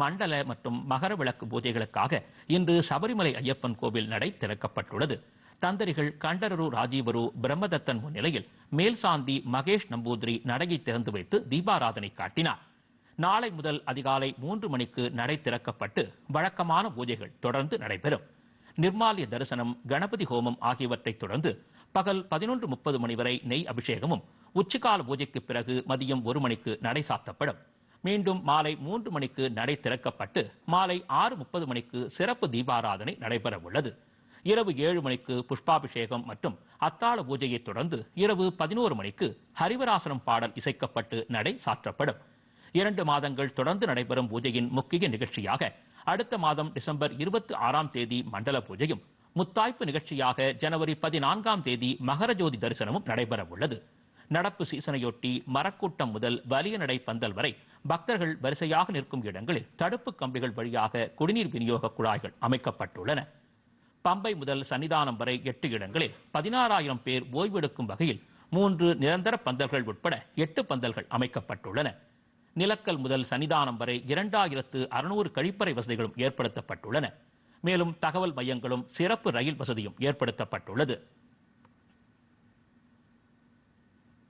மண்டல மற்றும் மகர விளக்கு பூஜைகளுக்காக இன்று சபரிமலை ஐயப்பன் கோவில் நடை திறக்கப்பட்டுள்ளது. தந்தரிகள் கண்டரரு ராஜீவரு பிரம்மதத்தன் முன்னிலையில் மேல்சாந்தி மகேஷ் நம்பூதிரி நடையை திறந்து வைத்து தீபாராதனை காட்டினார். நாளை முதல் அதிகாலை மூன்று மணிக்கு நடை திறக்கப்பட்டு வழக்கமான பூஜைகள் தொடர்ந்து நடைபெறும். நிர்மாலிய தரிசனம் கணபதி ஹோமம் ஆகியவற்றைத் தொடர்ந்து பகல் பதினொன்று முப்பது மணி வரை நெய் அபிஷேகமும் உச்சிக்கால பூஜைக்கு பிறகு மதியம் ஒரு மணிக்கு நடை சாத்தப்படும். மீண்டும் மாலை மூன்று மணிக்கு நடை திறக்கப்பட்டு மாலை ஆறு முப்பது மணிக்கு சிறப்பு தீபாராதனை நடைபெற உள்ளது இரவு ஏழு மணிக்கு புஷ்பாபிஷேகம் மற்றும் அத்தாள பூஜையைத் தொடர்ந்து இரவு பதினோரு மணிக்கு ஹரிவராசனம் பாடல் இசைக்கப்பட்டு நடை சாற்றப்படும். இரண்டு மாதங்கள் தொடர்ந்து நடைபெறும் பூஜையின் முக்கிய நிகழ்ச்சியாக அடுத்த மாதம் டிசம்பர் இருபத்தி ஆறாம் தேதி மண்டல பூஜையும் முத்தாய்ப்பு நிகழ்ச்சியாக ஜனவரி பதினான்காம் தேதி மகரஜோதி தரிசனமும் நடைபெற உள்ளது நடப்பு சீசனையொட்டி மரக்கூட்டம் முதல் வலிய நடை பந்தல் வரை பக்தர்கள் வரிசையாக நிற்கும் இடங்களில் தடுப்பு கம்பிகள் வழியாக குடிநீர் விநியோக குழாய்கள் அமைக்கப்பட்டுள்ளன. பம்பை முதல் சன்னிதானம் வரை எட்டு இடங்களில் பதினாறாயிரம் பேர் ஓய்வெடுக்கும் வகையில் மூன்று நிரந்தர பந்தல்கள் உட்பட எட்டு பந்தல்கள் அமைக்கப்பட்டுள்ளன. நிலக்கல் முதல் சன்னிதானம் வரை இரண்டாயிரத்து அறுநூறு கழிப்பறை வசதிகளும் ஏற்படுத்தப்பட்டுள்ளன. மேலும் தகவல் மையங்களும் சிறப்பு ரயில் வசதியும் ஏற்படுத்தப்பட்டுள்ளது.